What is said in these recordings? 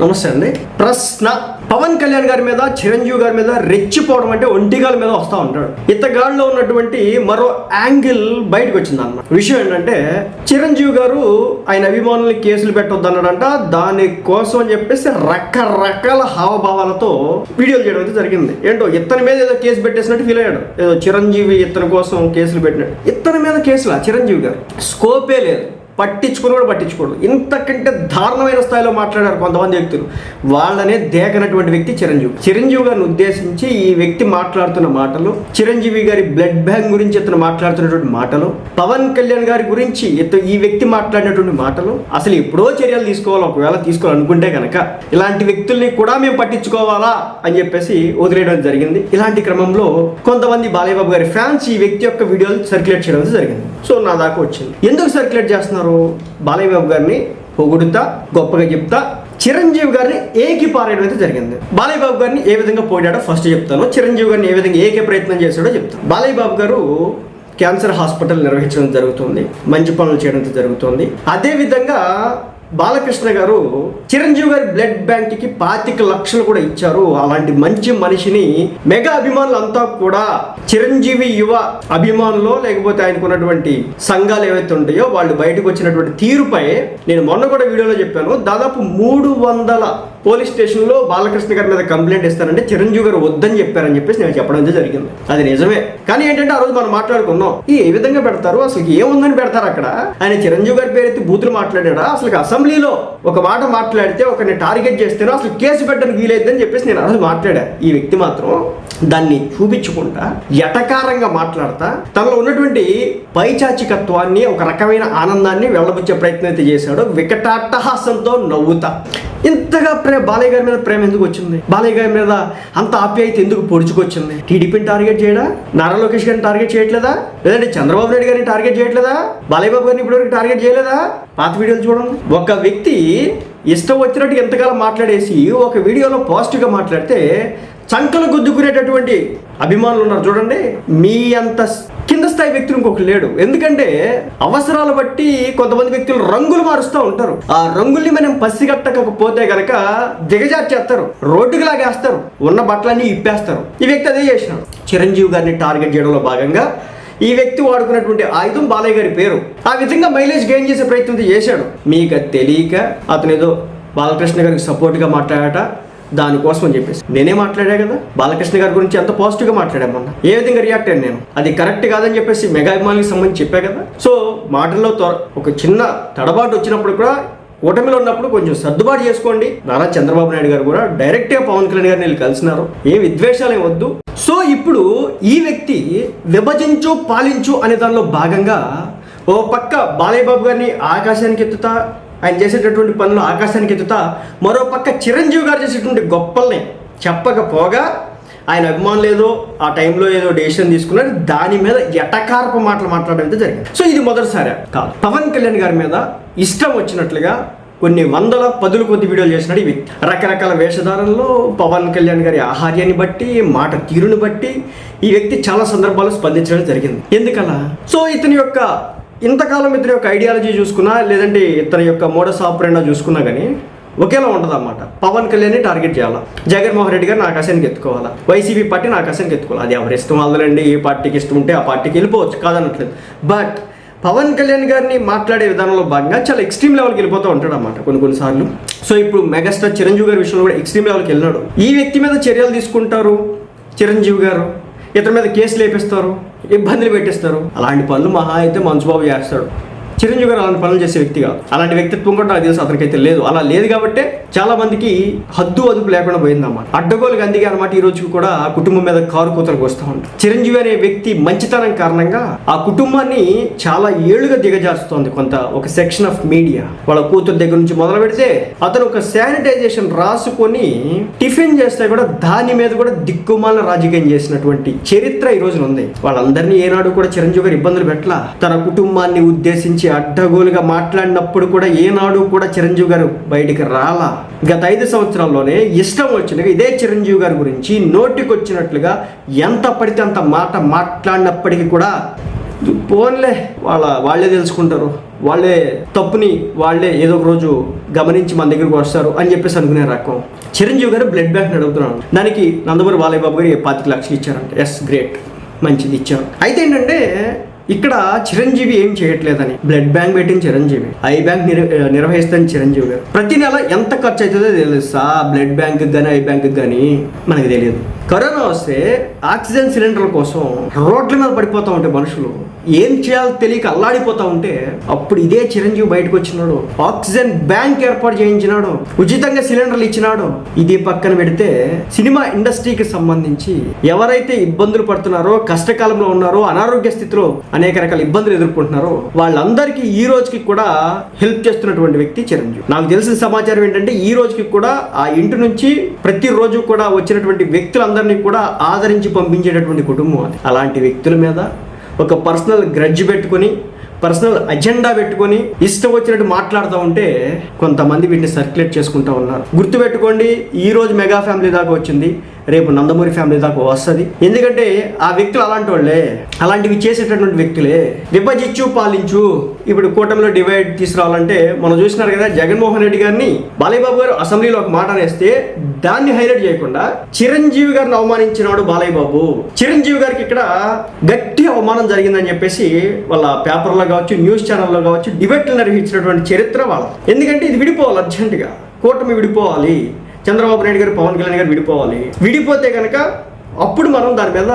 నమస్తే అండి. ప్రశ్న పవన్ కళ్యాణ్ గారి మీద చిరంజీవి గారి మీద రెచ్చిపోవడం అంటే ఒంటిగాల మీద వస్తా ఉంటాడు. ఇతగాళ్ళలో ఉన్నటువంటి మరో యాంగిల్ బయటకు వచ్చింది అన్నమాట విషయం ఏంటంటే చిరంజీవి గారు ఆయన అభిమానుల్ని కేసులు పెట్టొద్దు అన్నాడంట దాని కోసం అని చెప్పేసి రకరకాల హావభావాలతో వీడియోలు చేయడం అయితే జరిగింది. ఏంటో ఇతని మీద ఏదో కేసు పెట్టేసినట్టు ఫీల్ అయ్యాడు. ఏదో చిరంజీవి ఇతని కోసం కేసులు పెట్టినట్టు. ఇతని మీద కేసులా చిరంజీవి గారు? స్కోపే లేదు. పట్టించుకుని కూడా పట్టించుకోడు. ఇంతకంటే దారుణమైన స్థాయిలో మాట్లాడారు కొంతమంది వ్యక్తులు. వాళ్ళనే దేకనటువంటి వ్యక్తి చిరంజీవి. చిరంజీవి గారిని ఉద్దేశించి ఈ వ్యక్తి మాట్లాడుతున్న మాటలు చిరంజీవి గారి బ్లడ్ బ్యాంక్ గురించి ఇతను మాట్లాడుతున్నటువంటి మాటలు పవన్ కళ్యాణ్ గారి గురించి ఈ వ్యక్తి మాట్లాడినటువంటి మాటలు అసలు ఎప్పుడో చర్యలు తీసుకోవాలి ఒకవేళ తీసుకోవాలనుకుంటే కనుక ఇలాంటి వ్యక్తుల్ని కూడా మేము పట్టించుకోవాలా అని చెప్పేసి వదిలేయడం జరిగింది. ఇలాంటి క్రమంలో కొంతమంది బాలయ్యబాబు గారి ఫ్యాన్స్ ఈ వ్యక్తి యొక్క వీడియోలు సర్క్యులేట్ చేయడం జరిగింది. సో నా దాకా వచ్చింది. ఎందుకు సర్క్యులేట్ చేస్తున్నారు? బాలయ్య బాబు గారిని పొగుడుతా గొప్పగా చెప్తా. చిరంజీవి గారిని ఏకీ పారేయడం అయితే జరిగింది. బాలయ్య బాబు గారిని ఏ విధంగా పోయాడో ఫస్ట్ చెప్తాను. చిరంజీవి గారిని ఏ విధంగా ఏకే ప్రయత్నం చేశాడో చెప్తాను. బాలయ్య బాబు గారు క్యాన్సర్ హాస్పిటల్ నిర్వహించడం జరుగుతుంది. మంచి పనులు చేయడం జరుగుతుంది. అదేవిధంగా బాలకృష్ణ గారు చిరంజీవి గారి బ్లడ్ బ్యాంక్కి పాతిక లక్షలు కూడా ఇచ్చారు. అలాంటి మంచి మనిషిని మెగా అభిమానులు అంతా కూడా చిరంజీవి యువ అభిమానులు లేకపోతే ఆయనకున్నటువంటి సంఘాలు ఏవైతే ఉంటాయో వాళ్ళు బయటకు వచ్చినటువంటి తీరుపై నేను మొన్న కూడా వీడియోలో చెప్పాను. దాదాపు మూడు వందల పోలీస్ స్టేషన్లో బాలకృష్ణ గారి మీద కంప్లైంట్ ఇస్తానంటే చిరంజీవి గారు వద్దని చెప్పారని చెప్పేసి నేను చెప్పడం జరిగింది. అది నిజమే. కానీ ఏంటంటే ఆ రోజు మనం మాట్లాడుకున్నాం. ఈ ఏ విధంగా పెడతారు? అసలు ఏముందని పెడతారు అక్కడ? ఆయన చిరంజీవి గారి పేరు ఎత్తి బూతులు మాట్లాడాడా? అసలు అసెంబ్లీలో ఒక మాట మాట్లాడితే ఒకరిని టార్గెట్ చేస్తేనో అసలు కేసు పెట్టడానికి వీలైద్దని చెప్పేసి నేను అసలు మాట్లాడా. ఈ వ్యక్తి మాత్రం దాన్ని చూపించుకుంటా ఎటకారంగా మాట్లాడతా తనలో ఉన్నటువంటి పైచాచికత్వాన్ని ఒక రకమైన ఆనందాన్ని వెళ్ళబుచ్చే ప్రయత్నం అయితే చేశాడు. వికటాట్టహాసంతో నవ్వుతా. ఇంతగా ప్రే బాలయ్య గారి మీద ప్రేమ ఎందుకు వచ్చింది? బాలయ్య గారి మీద అంత ఆప్యాయత ఎందుకు పొడుచుకొచ్చింది? టీడీపీని టార్గెట్ చేయడా? నారా లోకేష్ గారిని టార్గెట్ చేయట్లేదా? లేదంటే చంద్రబాబు నాయుడు గారిని టార్గెట్ చేయట్లేదా? బాలయ్య బాబు గారిని ఇప్పటివరకు టార్గెట్ చేయలేదా? పాత వీడియోలు చూడండి. ఒక వ్యక్తి ఇష్టం వచ్చినట్టు ఎంతకాలం మాట్లాడేసి ఒక వీడియోలో పాజిటివ్గా మాట్లాడితే చంకలు గుద్దుకునేటటువంటి అభిమానులు ఉన్నారు చూడండి. మీ అంత కింద స్థాయి వ్యక్తులు ఇంకొక లేడు. ఎందుకంటే అవసరాలు బట్టి కొంతమంది వ్యక్తులు రంగులు మారుస్తూ ఉంటారు. ఆ రంగుల్ని మనం పసిగట్టకపోతే గనక దిగజార్చేస్తారు రోడ్డుకి లాగేస్తారు. ఉన్న బట్టలన్నీ ఇప్పేస్తారు. ఈ వ్యక్తి అదే చేసినాడు. చిరంజీవి గారిని టార్గెట్ చేయడంలో భాగంగా ఈ వ్యక్తి వాడుకున్నటువంటి ఆయుధం బాలయ్య గారి పేరు. ఆ విధంగా మైలేజ్ గెయిన్ చేసే ప్రయత్నం చేశాడు. మీకు తెలియక అతను ఏదో బాలకృష్ణ గారికి సపోర్ట్గా మాట్లాడట. దానికోసం అని చెప్పేసి. నేనే మాట్లాడా కదా? బాలకృష్ణ గారి గురించి ఎంత పాజిటివ్గా మాట్లాడాను మొన్న? ఏ విధంగా రియాక్ట్ అయ్యాను నేను? అది కరెక్ట్ కాదని చెప్పేసి మెగా అభిమానులకు సంబంధించి చెప్పా కదా? సో మాటల్లో త్వర ఒక చిన్న తడబాటు వచ్చినప్పుడు కూడా కూటమిలో ఉన్నప్పుడు కొంచెం సర్దుబాటు చేసుకోండి. నారా చంద్రబాబు నాయుడు గారు కూడా డైరెక్ట్గా పవన్ కళ్యాణ్ గారిని వీళ్ళు కలిసినారు. ఏ విద్వేషాలు ఏం వద్దు. సో ఇప్పుడు ఈ వ్యక్తి విభజించు పాలించు అనే దానిలో భాగంగా ఓ పక్క బాలయ్య బాబు గారిని ఆకాశానికి ఎత్తుతా ఆయన చేసేటటువంటి పనులు ఆకాశానికి ఎత్తుతా మరోపక్క చిరంజీవి గారు చేసేటువంటి గొప్పల్ని చెప్పకపోగా ఆయన అభిమానులు ఏదో ఆ టైంలో ఏదో డెసిషన్ తీసుకున్నారు. దాని మీద ఎటకారపు మాటలు మాట్లాడడం అయితే జరిగింది. సో ఇది మొదటిసారి కాదు. పవన్ కళ్యాణ్ గారి మీద ఇష్టం వచ్చినట్లుగా కొన్ని వందల పదుల కొద్ది వీడియోలు చేసినాడు ఇవి రకరకాల వేషధారణలో పవన్ కళ్యాణ్ గారి ఆహార్యాన్ని బట్టి మాట తీరుని బట్టి ఈ వ్యక్తి చాలా సందర్భాలు స్పందించడం జరిగింది. ఎందుకలా? సో ఇతని యొక్క ఇంతకాలం ఇతని యొక్క ఐడియాలజీ చూసుకున్నా లేదంటే ఇతని యొక్క మోడస్ ఆపరేనా చూసుకున్నా కానీ ఒకేలా ఉంటుంది అనమాట పవన్ కళ్యాణ్ని టార్గెట్ చేయాలా? జగన్మోహన్ రెడ్డి గారిని ఆకాశానికి ఎత్తుకోవాలా? వైసీపీ పార్టీ నా ఆకాశానికి ఎత్తుకోవాలి? అది ఎవరి ఇష్టం వాళ్ళండి ఏ పార్టీకి ఇష్టం ఉంటే ఆ పార్టీకి వెళ్ళిపోవచ్చు కాదనట్లేదు. బట్ పవన్ కళ్యాణ్ గారిని మాట్లాడే విధానంలో భాగంగా చాలా ఎక్స్ట్రీమ్ లెవెల్కి వెళ్ళిపోతూ ఉంటాడు అనమాట కొన్ని కొన్నిసార్లు. సో ఇప్పుడు మెగాస్టార్ చిరంజీవి గారి విషయంలో కూడా ఎక్స్ట్రీమ్ లెవెల్కి వెళ్ళినాడు. ఈ వ్యక్తి మీద చర్యలు తీసుకుంటారు చిరంజీవి గారు? ఇతని మీద కేసులు వేపిస్తారు ఇబ్బందులు పెట్టిస్తారు. అలాంటి పనులు మహా అయితే మంచుబాబు చేస్తాడు. చిరంజీవి గారు అలాంటి పనులు చేసే వ్యక్తి కాదు. అలాంటి వ్యక్తిత్వం కూడా నాకు తెలుసు అతనికైతే లేదు. అలా లేదు కాబట్టి చాలా మందికి హద్దు అదుపు లేకుండా పోయిందన్నమాట. అడ్డగోలుగా అందుకే అనమాట ఈ రోజు కూడా ఆ కుటుంబం మీద కారు కూతలకు వస్తూ ఉంటారు చిరంజీవి అనే వ్యక్తి మంచితనం కారణంగా ఆ కుటుంబాన్ని చాలా ఏళ్ళుగా దిగజారుస్తోంది కొంత ఒక సెక్షన్ ఆఫ్ మీడియా. వాళ్ళ కూతురు దగ్గర నుంచి మొదలు పెడితే అతను ఒక శానిటైజేషన్ రాసుకొని టిఫిన్ చేస్తే కూడా దాని మీద కూడా దిక్కుమాల రాజకీయం చేసినటువంటి చరిత్ర ఈ రోజున ఉంది. వాళ్ళందరినీ ఏనాడు కూడా చిరంజీవి గారు ఇబ్బందులు పెట్టలా. తన కుటుంబాన్ని ఉద్దేశించి అడ్డగోలుగా మాట్లాడినప్పుడు కూడా ఏనాడు కూడా చిరంజీవి గారు బయటికి రాలా. గత ఐదు సంవత్సరాల్లోనే ఇష్టం వచ్చినగా ఇదే చిరంజీవి గారి గురించి నోటికొచ్చినట్లుగా ఎంత పడితే అంత మాట మాట్లాడినప్పటికీ కూడా పోన్లే వాళ్ళ వాళ్ళే తెలుసుకుంటారు. వాళ్ళే తప్పుని వాళ్ళే ఏదో ఒక రోజు గమనించి మన దగ్గరికి వస్తారు అని చెప్పేసి అనుకునే రకం. చిరంజీవి గారు బ్లడ్ బ్యాంక్ అడుగుతున్నాను దానికి నందమూరి బాలయ్య బాబు గారు పాతిక లక్షలు ఇచ్చారంట. ఎస్ గ్రేట్ మంచిది ఇచ్చారు. అయితే ఏంటంటే ఇక్కడ చిరంజీవి ఏం చేయట్లేదని. బ్లడ్ బ్యాంక్ పెట్టిన చిరంజీవి. ఐ బ్యాంక్ నిర్వహిస్తాను చిరంజీవి గారు. ప్రతి నెల ఎంత ఖర్చు అవుతుందో తెలుసా బ్లడ్ బ్యాంక్ కానీ ఐ బ్యాంక్ కానీ మనకు తెలియదు కరోనా వస్తే ఆక్సిజన్ సిలిండర్ల కోసం రోడ్ల మీద పడిపోతా ఉంటే మనుషులు ఏం చేయాలో తెలియక అల్లాడిపోతా ఉంటే అప్పుడు ఇదే చిరంజీవి బయటకు వచ్చినాడు. ఆక్సిజన్ బ్యాంక్ ఏర్పాటు చేయించినాడు. ఉచితంగా సిలిండర్లు ఇచ్చినాడు. ఇది పక్కన పెడితే సినిమా ఇండస్ట్రీకి సంబంధించి ఎవరైతే ఇబ్బందులు పడుతున్నారో కష్టకాలంలో ఉన్నారో అనారోగ్య స్థితిలో అనేక రకాల ఇబ్బందులు ఎదుర్కొంటున్నారో వాళ్ళందరికీ ఈ రోజుకి కూడా హెల్ప్ చేస్తున్నటువంటి వ్యక్తి చిరంజీవి. నాకు తెలిసిన సమాచారం ఏంటంటే ఈ రోజుకి కూడా ఆ ఇంటి నుంచి ప్రతిరోజు కూడా వచ్చినటువంటి వ్యక్తులందరినీ కూడా ఆదరించి పంపించేటటువంటి కుటుంబం అది. అలాంటి వ్యక్తుల మీద ఒక పర్సనల్ గ్రడ్జ్ పెట్టుకొని పర్సనల్ అజెండా పెట్టుకొని ఇష్టం వచ్చినట్టు మాట్లాడుతూ ఉంటే కొంతమంది వీటిని సర్క్యులేట్ చేసుకుంటూ ఉన్నారు. గుర్తుపెట్టుకోండి ఈ రోజు మెగా ఫ్యామిలీ దాకా వచ్చింది. రేపు నందమూరి ఫ్యామిలీ దాకా వస్తుంది. ఎందుకంటే ఆ వ్యక్తులు అలాంటి వాళ్ళే. అలాంటివి చేసేటటువంటి వ్యక్తులే. విభజించు పాలించు. ఇప్పుడు కూటమిలో డివైడ్ తీసుకురావాలంటే మనం చూసినారు కదా జగన్మోహన్ రెడ్డి గారిని బాలయ్యబాబు గారు అసెంబ్లీలో ఒక మాట అనేస్తే దాన్ని హైలైట్ చేయకుండా చిరంజీవి గారిని అవమానించినాడు బాలయ్య బాబు చిరంజీవి గారికి ఇక్కడ గట్టి అవమానం జరిగిందని చెప్పేసి వాళ్ళ పేపర్లో కావచ్చు న్యూస్ ఛానల్లో కావచ్చు డిబేట్లు నిర్వహించినటువంటి చరిత్ర వాళ్ళ ఎందుకంటే ఇది విడిపోవాలి అర్జెంటుగా. కూటమి విడిపోవాలి. చంద్రబాబు నాయుడు గారు పవన్ కళ్యాణ్ గారు విడిపోవాలి. విడిపోతే కనుక అప్పుడు మనం దాని మీద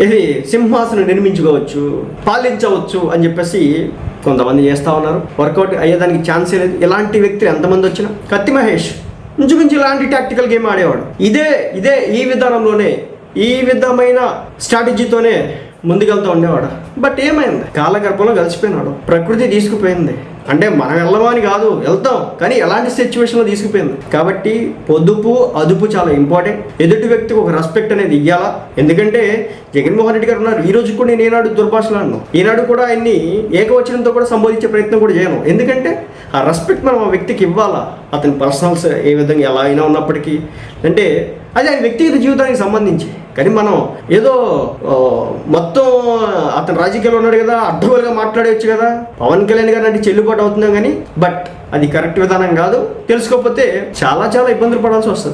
ఇది సింహాసనం నిర్మించుకోవచ్చు పాలించవచ్చు అని చెప్పేసి కొంతమంది చేస్తా ఉన్నారు. వర్కౌట్ అయ్యేదానికి ఛాన్సే లేదు. ఇలాంటి వ్యక్తులు ఎంతమంది వచ్చినా? కత్తి మహేష్. ఇంచుమించు ఇలాంటి టాక్టికల్ గేమ్ ఆడేవాడు. ఇదే ఇదే ఈ విధానంలోనే ఈ విధమైన స్ట్రాటజీతోనే ముందుకెళ్తూ ఉండేవాడు? బట్ ఏమైంది? కాలగర్భంలో కలిసిపోయినాడు. ప్రకృతి తీసుకుపోయింది. అంటే మనం వెళ్ళమని కాదు వెళ్తాం. కానీ ఎలాంటి సిచ్యువేషన్లో తీసుకుపోయింది? కాబట్టి పొదుపు అదుపు చాలా ఇంపార్టెంట్ ఎదుటి వ్యక్తికి ఒక రెస్పెక్ట్ అనేది ఇవ్వాలా ఎందుకంటే జగన్మోహన్ రెడ్డి గారు ఉన్నారు. ఈ రోజు కూడా నేను ఈనాడు దుర్భాషలాడను. ఈనాడు కూడా ఆయన్ని ఏకవచనంతో కూడా సంబోధించే ప్రయత్నం కూడా చేయను. ఎందుకంటే ఆ రెస్పెక్ట్ మనం ఆ వ్యక్తికి ఇవ్వాలా? అతని పర్సనల్స్ ఏ విధంగా ఎలా అయినా ఉన్నప్పటికీ. అంటే అది ఆయన వ్యక్తిగత జీవితానికి సంబంధించి. కానీ మనం ఏదో మొత్తం అతను రాజకీయాల్లో ఉన్నాడు కదా అడ్డగోలుగా మాట్లాడవచ్చు కదా. పవన్ కళ్యాణ్ గారు అంటే చెల్లుబాటు అవుతున్నాం కానీ బట్ అది కరెక్ట్ విధానం కాదు. తెలుసుకోకపోతే చాలా చాలా ఇబ్బందులు పడాల్సి వస్తుంది.